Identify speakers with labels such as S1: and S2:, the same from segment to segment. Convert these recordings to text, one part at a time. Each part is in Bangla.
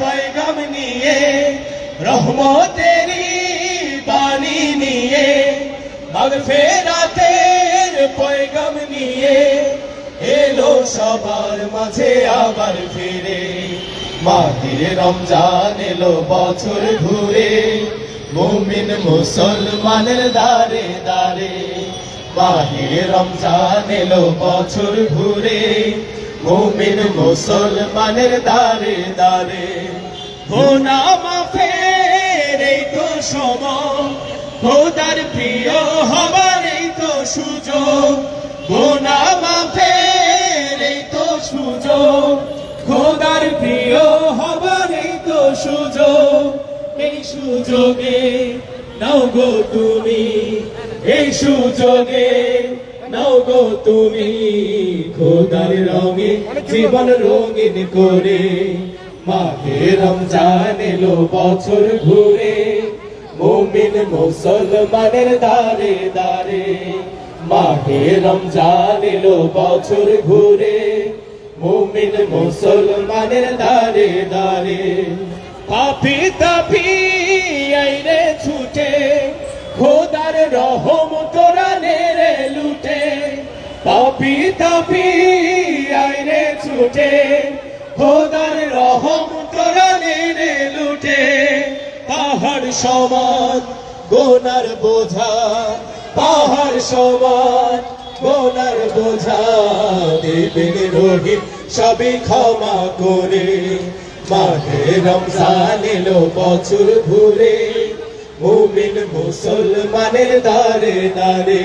S1: পয়গাম নিয়ে রহমতেরি বাণী নিয়ে, মাগফেরাতের পয়গাম নিয়ে এলো সবার মাঝে আবার ফিরে। মাহির রমজান এলো বছর ঘুরে, মুমিন মুসলমানের দারে দারে মাহির রমজান এলো বছর ঘুরে মুমিন মুসলমানের দারে দারে গোনা মাফের এই তো সময়, খোদার প্রিয় হবার এই তো সুযোগ। গোনা মাফের এই তো সুযোগ, খোদার প্রিয় হবার এই তো সুযোগ। এই সুযোগে নাও গো তুমি, এই সুযোগে নাও গো তুমি খোদার রঙে, জীবন রঙিন করে। মাঘে রমজান এলো বছর ঘুরে, মুমিন মুসলমানের দারে দারে মাঘে রমজান এলো বছর ঘুরে, মুমিন মুসলমানের দারে দারে পাপি তাপি আইরে ছুটে, খোদার রহম তোরা পাপি তাপি আইরে ছুটে, খোদার রহম তোরা নেরে লুটে। পাহাড় সমান গোনার বোঝা। পাহাড় সমান গোনার বোঝা। দেবেন রহিম সবে ক্ষমা করে। মাঘে রমজান এলো বছর ঘুরে মুমিন মুসলমানের দারে দারে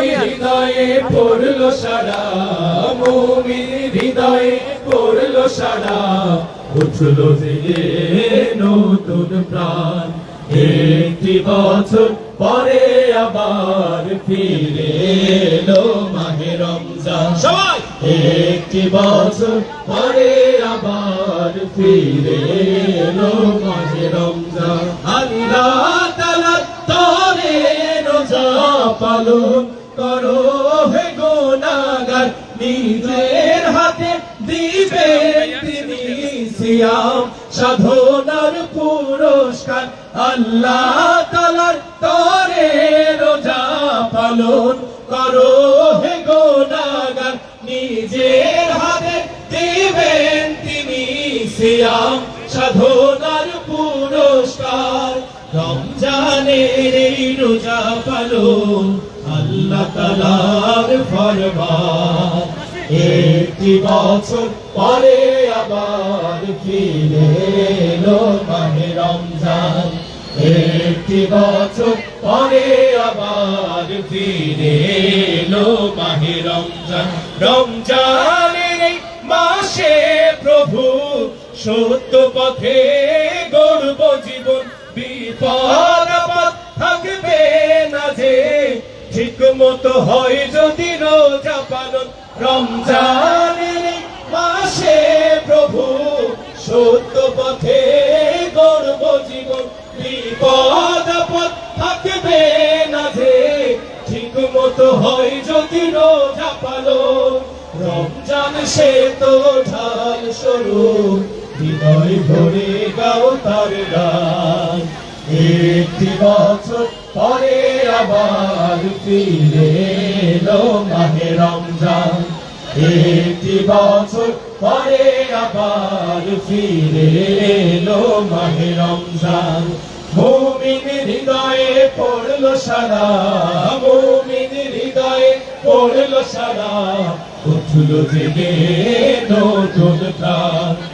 S1: হৃদয়ে পড়ল সারা মুমিন হৃদয়ে পড়ল সারা। উঠল জেগে নতুন প্রাণ। একটি বছর পরে আবার ফিরে এলো মাহে রমজান। সবাই! একটি বছর পরে আবার ফিরে এলো মাহে রমজান। আল্লাহ তালা তরে রোজা পালন করো হে গোনাগার, নিজের হাতে দিবে তিনি সিয়াম। সাধনার পুরস্কার আল্লাহ তালার তরে রোজা পালন করো হে গোনাগার, নিজের হাতে দিবেন তিনি সিয়াম। সাধনার পুরস্কার, রমজানের এই রোজা পালন আল্লাহ ফরমান। একটি বছর পরে আবার ফিরে এলো মাহে রমজান। একটি বছর পরে আবার ফিরে এলো মাহে রমজান। রমজানের মাসে প্রভু সত্য পথে মতো হয় যদি রোজা পালন। রমজানের মাসে প্রভু সত্য পথে গর্ব জীবন, বিপদ আপদ থাকবে না যে। ঠিক মতো হয় যদি রোজা পালন। রমজান সে তো ঢাল স্বরূপ। হৃদয় ভরে গাও তার গান। একটি বছর পরে আবার ফিরে এলো মাহে রমজান। একটি বছর পরে আবার ফিরে এলো মাহে রমজান। মুমিন হৃদয়ে পড়ল সারা, মুমিন হৃদয়ে পড়ল সারা। উঠল জেগে নতুন প্রাণ।